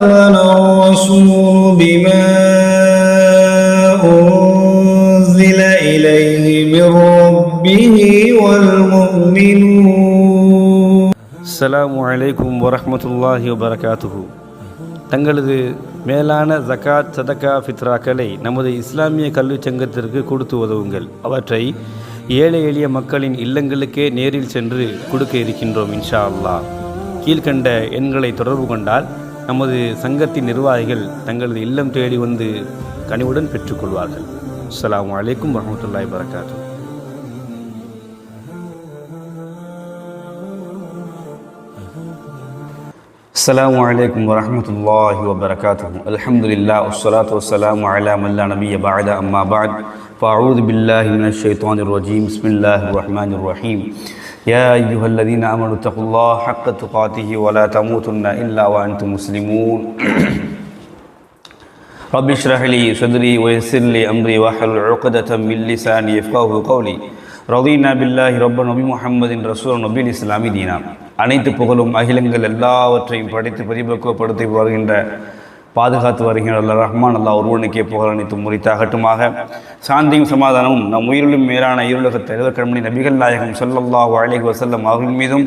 آمن الرسول بما أنزل إليه من ربه والمؤمنون அஸ்ஸலாமு அலைக்கும் வரஹ்மத்துல்லாஹி வபரகாத்துஹு தங்களது மேலான ஜகாத் சதகா ஃபித்ராக்களை நமது இஸ்லாமிய கல்விச் சங்கத்திற்கு கொடுத்து உதவுங்கள் அவற்றை ஏழை எளிய மக்களின் இல்லங்களுக்கே நேரில் சென்று கொடுக்க இருக்கின்றோம் இன்ஷா அல்லாஹ் கீழ்கண்ட எண்களை தொடர்பு கொண்டால் நமது சங்கத்தின் நிர்வாகிகள் தங்களது இல்லம் தேடி வந்து கனிவுடன் பெற்றுக்கொள்வார்கள் அஸ்ஸலாமு அலைக்கும் வரஹ்மத்துல்லாஹி வபரகாத்துஹு السلام عليكم ورحمة الله وبركاته الحمد لله والصلاة والسلام على من لا نبي بعد أما بعد فأعوذ بالله من الشيطان الرجيم بسم الله الرحمن الرحيم يا أيها الذين آمنوا اتقوا الله حق تقاته ولا تموتن إلا وأنتم مسلمون رب اشرح لي صدري ويسر لي أمري واحلل عقدة من لساني يفقهوا قولي ரதீனா பில்லாஹி ரப்ப நபி முஹம்மதின் ரசூல் நபில் இஸ்லாமி தீனா அனைத்து புகழும் அகிலங்கள் எல்லாவற்றையும் படைத்து பரிபக்குவப்படுத்தி வருகின்ற பாதுகாத்து வருகிறார். அல்ல ரஹ்மான் அல்லா ஒருவனுக்கே புகழ் அனைத்து முறித்தாகட்டுமாக. சாந்தியும் சமாதானமும் நம் உயிரிலும் மேலான இருளக தலைவர்கண்மணி நபிகள் நாயகம் சொல்லல்லா அழகி வசல்லம் அவர்கள் மீதும்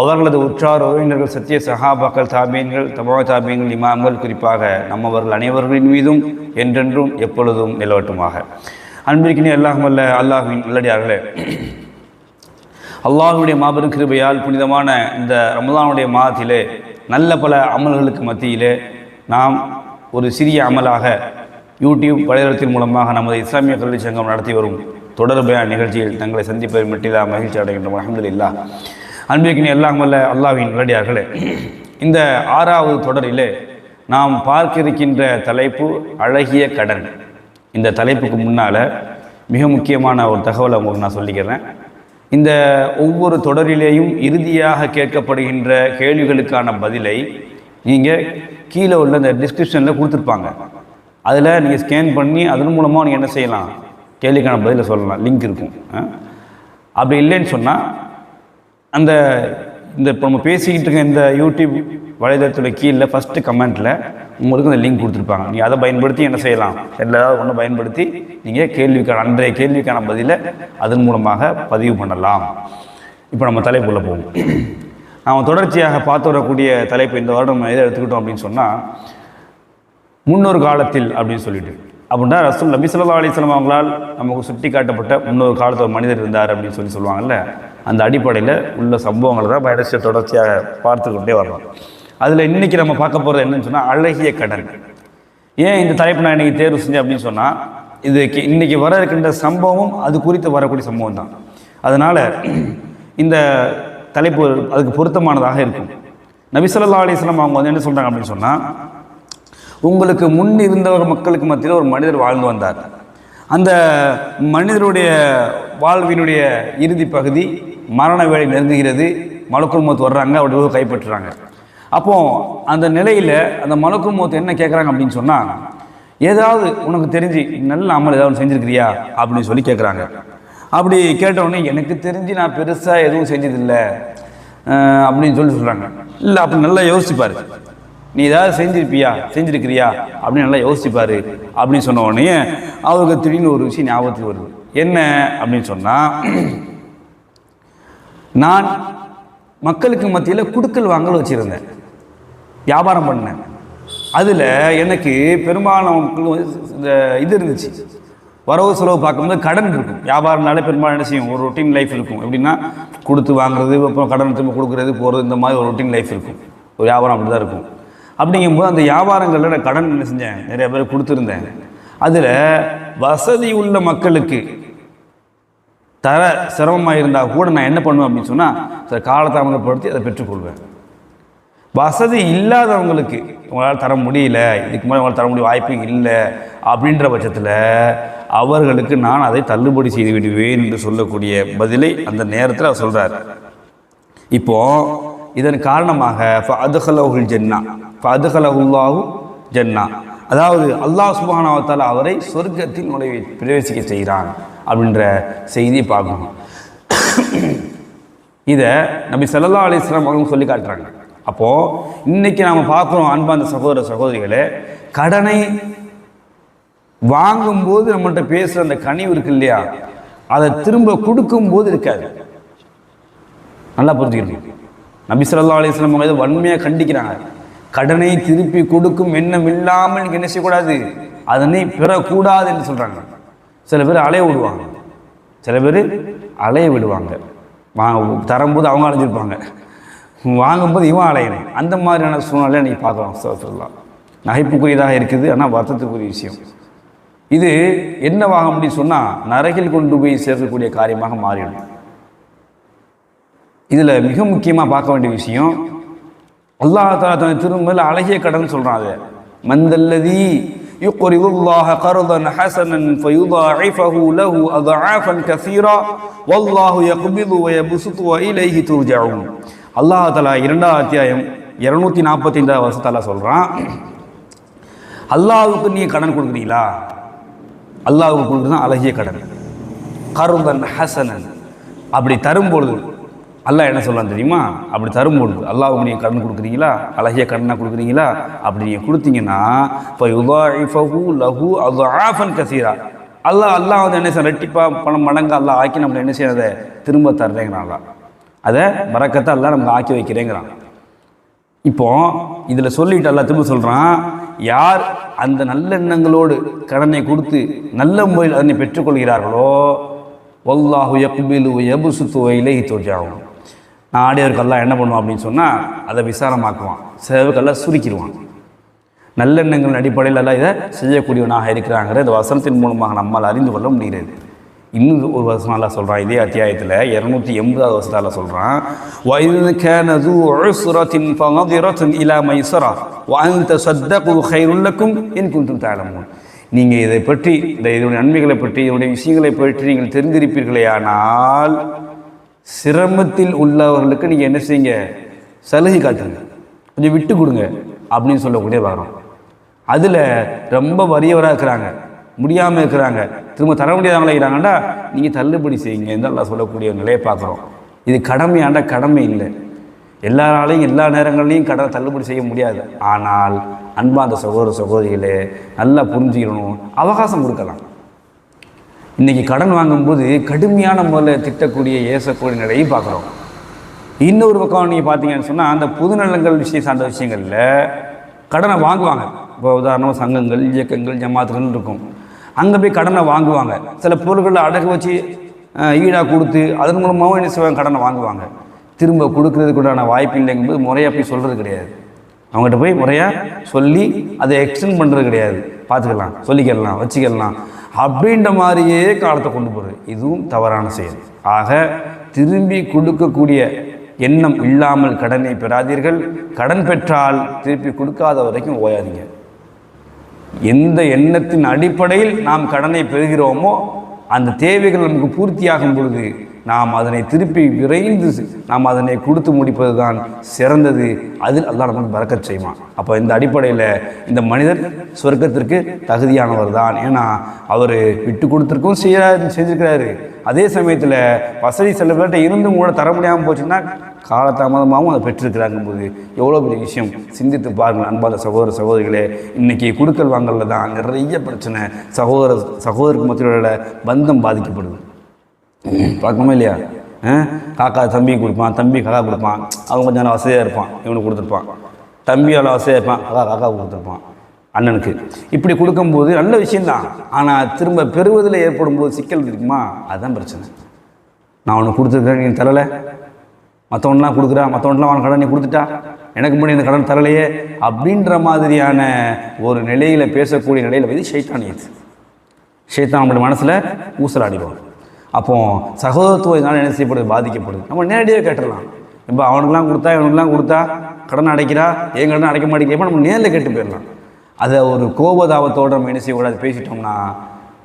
அவர்களது உற்றார் உறவினர்கள் சத்திய சஹாபாக்கள் தாபீன்கள் தபா தாபீன்கள் இமாம்கள் குறிப்பாக நம்மவர்கள் அனைவர்களின் மீதும் என்றென்றும் எப்பொழுதும் நிலவட்டுமாக. அன்பிற்கினே அல்லாஹும் அல்ல அல்லாஹின் நல்லடியார்களே அல்லாஹுடைய மாபெரும் கிருபையால் புனிதமான இந்த ரமதானுடைய மாதத்திலே நல்ல பல அமல்களுக்கு மத்தியிலே நாம் ஒரு சிறிய அமலாக யூடியூப் வலைதளத்தின் மூலமாக நமது இஸ்லாமிய கல்வி சங்கம் நடத்தி வரும் தொடர்பையான நிகழ்ச்சியில் தங்களை சந்திப்பதை மட்டிலா மகிழ்ச்சி அடைகின்றோம். அஹமதுல்லா அன்பிற்கினே அல்லாஹும் அல்ல அல்லாவின் நல்லடியார்களே இந்த ஆறாவது தொடரிலே நாம் பார்க்க இருக்கின்ற தலைப்பு அழகிய கடன். இந்த தலைப்புக்கு முன்னால் மிக முக்கியமான ஒரு தகவலை உங்களுக்கு நான் சொல்லிக்கிறேன். இந்த ஒவ்வொரு தொடரிலேயும் இறுதியாக கேட்கப்படுகின்ற கேள்விகளுக்கான பதிலை நீங்கள் கீழே உள்ள இந்த டிஸ்கிரிப்ஷனில் கொடுத்துருப்பாங்க. அதில் நீங்கள் ஸ்கேன் பண்ணி அதன் மூலமாக நீங்கள் என்ன செய்யலாம்? கேள்விக்கான பதிலை சொல்லலாம். லிங்க் இருக்கும். ஆ? அப்படி இல்லைன்னு சொன்னால் அந்த இந்த இப்போ நம்ம பேசிக்கிட்டு இருக்க இந்த யூடியூப் வலைதளத்தோட கீழே ஃபஸ்ட்டு கமெண்ட்டில் உங்களுக்கு அந்த லிங்க் கொடுத்துருப்பாங்க. நீங்கள் அதை பயன்படுத்தி என்ன செய்யலாம்? எல்லாரும் ஒன்று பயன்படுத்தி நீங்கள் கேள்விக்கான அன்றைய கேள்விக்கான பதிலை அதன் மூலமாக பதிவு பண்ணலாம். இப்போ நம்ம தலைப்புள்ள போவோம். நாம் தொடர்ச்சியாக பார்த்து வரக்கூடிய தலைப்பு இந்த வருடம் நம்ம எதை எடுத்துக்கிட்டோம் அப்படின்னு சொன்னால் முன்னொரு காலத்தில் அப்படின்னு சொல்லிட்டு. அப்படின்னா ரசூல் நபி சொல்லா அலிஸ்லாம் அவங்களால் நமக்கு சுட்டி காட்டப்பட்ட முன்னொரு காலத்தில் ஒரு மனிதர் இருந்தார் அப்படின்னு சொல்லி சொல்லுவாங்கல்ல அந்த அடிப்படையில் உள்ள சம்பவங்களை தான் பயணிச்சு தொடர்ச்சியாக பார்த்து கொண்டே வரலாம். அதில் இன்னைக்கு நம்ம பார்க்க போகிறது என்னன்னு சொன்னால் அழகிய கடன் ஏன் இந்த தலைப்பு நான் இன்றைக்கி தேர்வு செஞ்சேன் அப்படின்னு சொன்னால் இதுக்கு இன்னைக்கு வர இருக்கின்ற சம்பவம் அது குறித்து வரக்கூடிய சம்பவம் தான். அதனால் இந்த தலைப்பு அதுக்கு பொருத்தமானதாக இருக்கும். நபிசல்லா அலிஸ்லாம் அவங்க வந்து என்ன சொல்கிறாங்க அப்படின்னு சொன்னால் உங்களுக்கு முன் இருந்தவர் மக்களுக்கு மத்தியில் ஒரு மனிதர் வாழ்ந்து வந்தார். அந்த மனிதருடைய வாழ்வினுடைய இறுதி பகுதி மரண வேலை நெருங்குகிறது. மலக்குள் வர்றாங்க அப்படி கைப்பற்றுறாங்க. அப்போ அந்த நிலையில் அந்த மலக்குள் என்ன கேட்குறாங்க அப்படின்னு சொன்னால் ஏதாவது உனக்கு தெரிஞ்சு நல்ல அமல் ஏதாவது செஞ்சுருக்கிறியா? அப்படின்னு சொல்லி கேட்குறாங்க அப்படி கேட்டவுடனே எனக்கு தெரிஞ்சு நான் பெருசாக எதுவும் செஞ்சதில்லை. அப்படின்னு சொல்லி சொல்கிறாங்க இல்லை அப்படி நல்லா யோசிப்பார் நீ ஏதாவது செஞ்சிருப்பியா? செஞ்சிருக்கிறியா? அப்படின்னு நல்லா யோசிப்பாரு அப்படின்னு சொன்ன உடனே அவருக்கு திடீர்னு ஒரு விஷயம் ஞாபகத்துக்கு வருது. என்ன? அப்படின்னு சொன்னால் நான் மக்களுக்கு மத்தியில் குடுக்கல் வாங்கல் வச்சுருந்தேன். வியாபாரம் பண்ணேன். அதில் எனக்கு பெரும்பாலான மக்கள் இந்த இது இருந்துச்சு. வரவு செலவு பார்க்கும்போது கடன் இருக்கும். வியாபாரம்னாலே பெரும்பாலும் என்ன செய்யும்? ஒரு ரொட்டீன் லைஃப் இருக்கும். எப்படின்னா கொடுத்து வாங்குறது அப்புறம் கடன் திரும்ப கொடுக்குறது போகிறது இந்த மாதிரி ஒரு ரொட்டீன் லைஃப் இருக்கும். ஒரு வியாபாரம் அப்படி தான் இருக்கும். அப்படிங்கும்போது அந்த வியாபாரங்களில் நான் கடன் என்ன செஞ்சேன்? நிறைய பேர் கொடுத்துருந்தேன். அதில் வசதி உள்ள மக்களுக்கு தர சிரமமாக இருந்தால் கூட நான் என்ன பண்ணுவேன் அப்படின்னு சொன்னால் சில காலதாமதப்படுத்தி அதை பெற்றுக்கொள்வேன். வசதி இல்லாதவங்களுக்கு உங்களால் தர முடியல இதுக்கு மேலே உங்களால் தர முடிய வாய்ப்பு இல்லை அப்படின்ற பட்சத்தில் அவர்களுக்கு நான் அதை தள்ளுபடி செய்து விடுவேன் என்று சொல்லக்கூடிய பதிலை அந்த நேரத்தில் அவர் சொல்கிறார் இப்போ இதன் காரணமாக அதுகலவுல் ஜென்னா அதுகலவுல்லாஹு ஜென்னா. அதாவது அல்லாஹ் சுபானாவத்தால் அவரை சொர்க்கத்தில் நுழைவி பிரவேசிக்க செய்கிறான் அப்படின்ற செய்தியை பார்க்கணும். இதை நபி சல்லா அலிஸ்லாம் அவங்க சொல்லி காட்டுறாங்க. அப்போது இன்னைக்கு நாம் பார்க்குறோம் அன்பார்ந்த சகோதர சகோதரிகளே கடனை வாங்கும்போது நம்மள்கிட்ட பேசுகிற அந்த கனிவு இருக்கு இல்லையா? அதை திரும்ப கொடுக்கும்போது இருக்காது. நல்லா புரிஞ்சுக்கணும். நபிசல்லா அலிஸ்லாம் அலைஹி அவங்க வன்மையாக கண்டிக்கிறாங்க. கடனை திருப்பி கொடுக்கும் எண்ணம் இல்லாமல் நீங்கள் என்ன செய்யக்கூடாது? அதனை பெறக்கூடாது என்று சொல்கிறாங்க சில பேர் அலைய விடுவாங்க. சில பேர் அலைய விடுவாங்க. தரும்போது அவங்க அலைஞ்சிருப்பாங்க. வாங்கும்போது இவன் அலையணும் அந்த மாதிரியான சூழ்நிலை நீங்கள் பார்க்கலாம் சொல்லலாம் நகைப்புக்குரியதாக இருக்குது ஆனால் வருத்தத்துக்குரிய விஷயம் இது என்னவாக முடியும் சொன்னால் நரகில் கொண்டு போய் சேர்க்கக்கூடிய காரியமாக மாறிடும் இதில் மிக முக்கியமாக பார்க்க வேண்டிய விஷயம் அல்லாஹ் தாலா தன் திருமல அழகிய கடன் சொல்கிறான் அதை மந்தல்லதி يقرض الله قرضا حسنا فيضاعفه له أضعافا كثيرا والله يقبض ويبسط وإليه ترجعون அல்லாஹ் தலா இரண்டாவது அத்தியாயம் இருநூத்தி நாற்பத்தி ஐந்தாவது வருஷத்தால சொல்கிறான் அல்லாவுக்கு நீங்கள் கடன் கொடுக்குறீங்களா? அல்லாவுக்கு கொடுக்குறது அழகிய கடன். கருதன் ஹசனன். அப்படி தரும்பொழுது அல்லாஹ் என்ன சொல்லலாம் தெரியுமா? அப்படி தரும்பொழுது அல்லாவுக்கு நீங்கள் கடன் கொடுக்குறீங்களா? அழகிய கடனை கொடுக்குறீங்களா? அப்படி நீங்கள் கொடுத்தீங்கன்னா இப்போ யுதாஃபு லஹு அது ஆஃபன் கசீரா. அல்லாஹ் அல்லாஹ் வந்து என்ன செய்ய ரெட்டிப்பாக பணம் மடங்கு அல்லாஹ் ஆக்கி நம்மளை என்ன செய்யறதை திரும்ப தர்றேங்கிறான் அதை பறக்கத்தை எல்லாம் நமக்கு ஆக்கி வைக்கிறேங்கிறான். இப்போ இதில் சொல்லிட்டு அல்ல திரும்ப சொல்கிறான் யார் அந்த நல்ல எண்ணங்களோடு கடனை கொடுத்து நல்ல முறையில் அதனை பெற்றுக்கொள்கிறார்களோ ஒல்லாஹு எப்பிலு எபு சுத்துவையிலே தொஜாவும் நான் ஆடியவருக்கெல்லாம் என்ன பண்ணுவான் அப்படின்னு சொன்னால் அதை விசாரமாக்குவான். சிலவுக்கெல்லாம் சுருக்கிடுவான். நல்லெண்ணங்களின் அடிப்படையில் எல்லாம் இதை செய்யக்கூடியவனாக இருக்கிறாங்கிற இந்த வசனத்தின் மூலமாக நம்மால் அறிந்து கொள்ள முடிகிறது. இன்னும் ஒரு வருஷம் நல்லா சொல்கிறான் இதே அத்தியாயத்தில் இரநூத்தி எண்பதாவது வருஷத்தால் சொல்கிறான் வயது கேனது உசுரத்தின் பகதிரத்தின் இலா மைசரா. வாழ்ந்த சத்தகு கைருள்ளக்கும் என் குன்றும் தாழமும் நீங்கள் இதை பற்றி இந்த இதனுடைய நன்மைகளை பற்றி இதனுடைய விஷயங்களை பற்றி நீங்கள் தெரிந்திருப்பீர்களே ஆனால் சிரமத்தில் உள்ளவர்களுக்கு நீங்கள் என்ன செய்யுங்க? சலுகை காட்டுங்க கொஞ்சம் விட்டு கொடுங்க. அப்படின்னு சொல்லக்கூடிய வரோம் அதில் ரொம்ப வறியவராக இருக்கிறாங்க. முடியாமல் இருக்கிறாங்க. திரும்ப தர முடியாதவங்களா நீங்கள் தள்ளுபடி செய்யுங்க இதெல்லாம் சொல்லக்கூடிய நிலையை பார்க்குறோம். இது கடமையாண்ட கடமை இல்லை. எல்லாராலையும் எல்லா நேரங்கள்லையும் கடனை தள்ளுபடி செய்ய முடியாது. ஆனால் அன்பாந்த சகோதர சகோதரிகளே நல்லா புரிஞ்சுக்கணும் அவகாசம் கொடுக்கலாம். இன்றைக்கி கடன் வாங்கும்போது கடுமையான முறையில் திட்டக்கூடிய ஏசக்கூடிய நிலையை பார்க்குறோம். இன்னொரு பக்கம் நீங்கள் பார்த்தீங்கன்னு சொன்னால் அந்த புதுநலங்கள் விஷயம் சார்ந்த விஷயங்களில் கடனை வாங்குவாங்க. இப்போ உதாரணமாக சங்கங்கள் இயக்கங்கள் ஜமாத்துகள் இருக்கும். அங்கே போய் கடனை வாங்குவாங்க. சில பொருட்களை அடகு வச்சு ஈடாக கொடுத்து அதன் மூலமாகவும் என்ன செய்வாங்க? கடனை வாங்குவாங்க. திரும்ப கொடுக்கறதுக்குண்டான வாய்ப்பு இல்லைங்கும்போது முறையாக போய் சொல்கிறது கிடையாது. அவங்ககிட்ட போய் முறையாக சொல்லி அதை எக்ஸ்டெண்ட் பண்ணுறது கிடையாது. பார்த்துக்கலாம் சொல்லிக்கலாம் வச்சுக்கலாம். அப்படின்ற மாதிரியே காலத்தை கொண்டு போகிறது இதுவும் தவறான செயல். ஆக திரும்பி கொடுக்கக்கூடிய எண்ணம் இல்லாமல் கடனை பெறாதீர்கள். கடன் பெற்றால் திருப்பி கொடுக்காத வரைக்கும் ஓயாதீங்க. எந்த எண்ணத்தின் அடிப்படையில் நாம் கடனை பெறுகிறோமோ அந்த தேவைகள் நமக்கு பூர்த்தியாகும் பொழுது நாம் அதனை திருப்பி விரைந்து நாம் அதனை கொடுத்து முடிப்பது தான் சிறந்தது. அதில் அல்லாஹ் நமக்கு பறக்க செய்வான். அப்போ இந்த அடிப்படையில் இந்த மனிதர் சொர்க்கத்திற்கு தகுதியானவர் தான். ஏன்னா அவர் விட்டு கொடுத்துருக்கும் செய்ய செஞ்சிருக்கிறாரு அதே சமயத்தில் வசதி சில பேர்கிட்ட இருந்தும் கூட தர முடியாமல் போச்சுன்னா காலதாமதமாகவும் அதை பெற்றிருக்கிறாங்க போது எவ்வளோ பெரிய விஷயம்? சிந்தித்து பாருங்கள் அன்பாத சகோதர சகோதரிகளே. இன்றைக்கி குடுக்கல் வாங்கலில் தான் நிறைய பிரச்சனை. சகோதர சகோதரருக்கு மத்தியோட பந்தம் பாதிக்கப்படுது. பார்க்கணுமா இல்லையா? ஆ? காக்கா தம்பி கொடுப்பான் தம்பி காக்கா கொடுப்பான். அவன் கொஞ்சம் நல்லா வசதியாக இருப்பான் இவனுக்கு கொடுத்துருப்பான். தம்பி அவ்வளோ வசதியாக இருப்பான் காக்கா காக்கா கொடுத்துருப்பான். அண்ணனுக்கு. இப்படி கொடுக்கும்போது நல்ல விஷயந்தான். ஆனால் திரும்ப பெறுவதில் ஏற்படும் போது சிக்கல் இருக்குமா? அதுதான் பிரச்சனை. நான் உனக்கு கொடுத்துருக்கேன் நீ தரலை? மற்றவன்லாம் கொடுக்குறா மற்றவன்லாம் அவன் கடன் நீ கொடுத்துட்டா எனக்கு முன்னாடி இந்த கடன் தரலையே அப்படின்ற மாதிரியான ஒரு நிலையில் பேசக்கூடிய நிலையில் வந்து ஷைத்தானியது ஷைத்தான் நம்மளுடைய மனசில் ஊசலாடிடுவான். அப்போ சகோதரத்துவம் இதனால் என்ன செய்யப்படுது? பாதிக்கப்படுது. நம்ம நேரடியாக கேட்டுடலாம். இப்போ அவனுக்குலாம் கொடுத்தா இவனுக்குலாம் கொடுத்தா கடன் அடைக்கிறா என் கடன் அடைக்க மாட்டேங்கிறப்ப நம்ம நேரில் கேட்டு போயிடலாம். அதை ஒரு கோபதாபத்தோடு நம்ம என்ன செய்யக்கூடாது? பேசிட்டோம்னா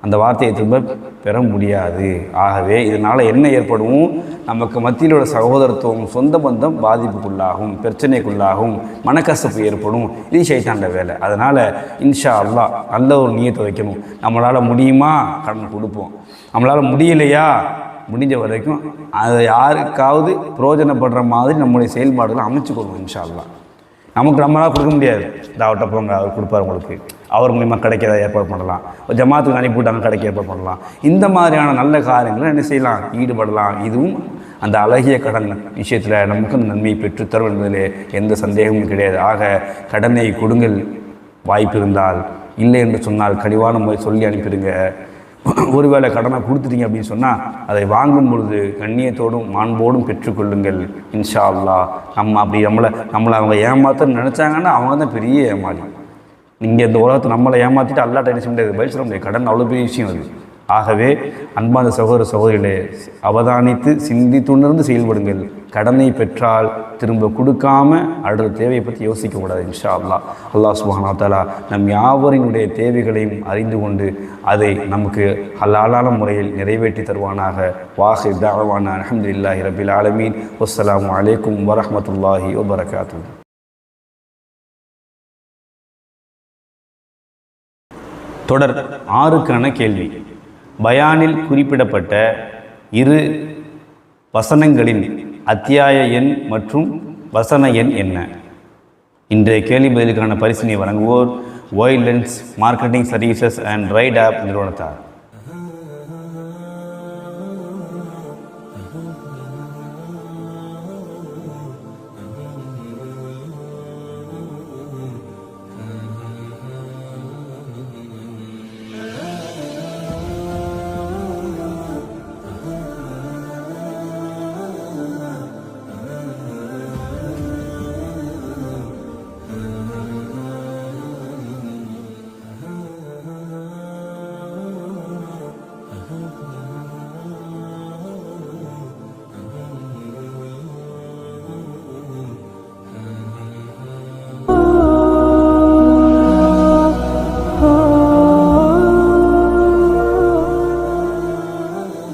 அந்த வார்த்தையை திரும்ப பெற முடியாது. ஆகவே இதனால் என்ன ஏற்படும்? நமக்கு மத்தியில் உள்ள சகோதரத்துவம் சொந்த பந்தம் பாதிப்புக்குள்ளாகும் பிரச்சனைக்குள்ளாகும் மனக்கசப்பு ஏற்படும். இது சைத்தாண்ட வேலை. அதனால் இன்ஷா அல்லா நல்ல ஒரு நீயத்தை வைக்கணும். நம்மளால் முடியுமா? கடன் கொடுப்போம். நம்மளால் முடியலையா? முடிஞ்ச வரைக்கும் அதை யாருக்காவது பிரயோஜனப்படுற மாதிரி நம்முடைய செயல்பாடுகளை அமைச்சுக்கொள்வோம் இன்ஷா அல்லா நமக்கு நம்மளால் கொடுக்க முடியாது. இந்த அவர்கிட்ட போங்க அவர் கொடுப்பார் உங்களுக்கு? அவர் மூலிமா கிடைக்கிறத ஏற்பாடு பண்ணலாம். ஜமாத்துக்கு அனுப்பிவிட்டாங்க கிடைக்க ஏற்பாடு பண்ணலாம். இந்த மாதிரியான நல்ல காரியங்களை என்ன செய்யலாம்? ஈடுபடலாம். இதுவும் அந்த அழகிய கடன் விஷயத்தில் நமக்கும் நன்மையை பெற்றுத்தரும் என்பதில் எந்த சந்தேகமும் கிடையாது. ஆக கடனை கொடுங்கள். வாய்ப்பு இருந்தால் இல்லை என்று சொன்னால் கனிவான முறை சொல்லி அனுப்பிடுங்க. ஒருவேளை கடனை கொடுத்துட்டீங்க அப்படின்னு சொன்னால் அதை வாங்கும் பொழுது கண்ணியத்தோடும் மாண்போடும் பெற்றுக்கொள்ளுங்கள் இன்ஷா அல்லா நம்ம அப்படி நம்மளை நம்மளை அவங்க ஏமாத்தன்னு நினச்சாங்கன்னா அவங்க தான் பெரிய ஏமாளி. நீங்கள் இந்த உலகத்தை நம்மளை ஏமாற்றிட்டு அல்லாட்ட என்ன செய்ய முடியாது? பதில் சொல்ல முடியாது. கடன் அவ்வளோ பெரிய விஷயம் அது. ஆகவே அன்பான சகோதர சகோதரிகளே அவதானித்து சிந்தித்துணர்ந்து செயல்படுங்கள். கடனை பெற்றால் திரும்ப கொடுக்காம அடுத்த தேவையை பற்றி யோசிக்கக்கூடாது இன்ஷா அல்லா அல்லாஹ் சுஹானா தாலா நம் யாவரினுடைய தேவைகளையும் அறிந்து கொண்டு அதை நமக்கு ஹலாலான முறையில் நிறைவேற்றி தருவானாக. வாஹி தாழ்வான அஹமது இல்லாஹி ரபில் ஆலமீன். வஸ்ஸலாமு வலைக்கம் வரமத்துல்லாஹி வபரகாத்துஹு. தொடர் ஆறுக்கான கேள்வி. பயானில் குறிப்பிடப்பட்ட இரு வசனங்களின் அத்தியாய எண் மற்றும் வசன எண் என்ன? இன்றைய கேள்வி பதிலுக்கான பரிசினை வழங்குவோர் Y lens marketing services and right app நிறுவனத்தார்.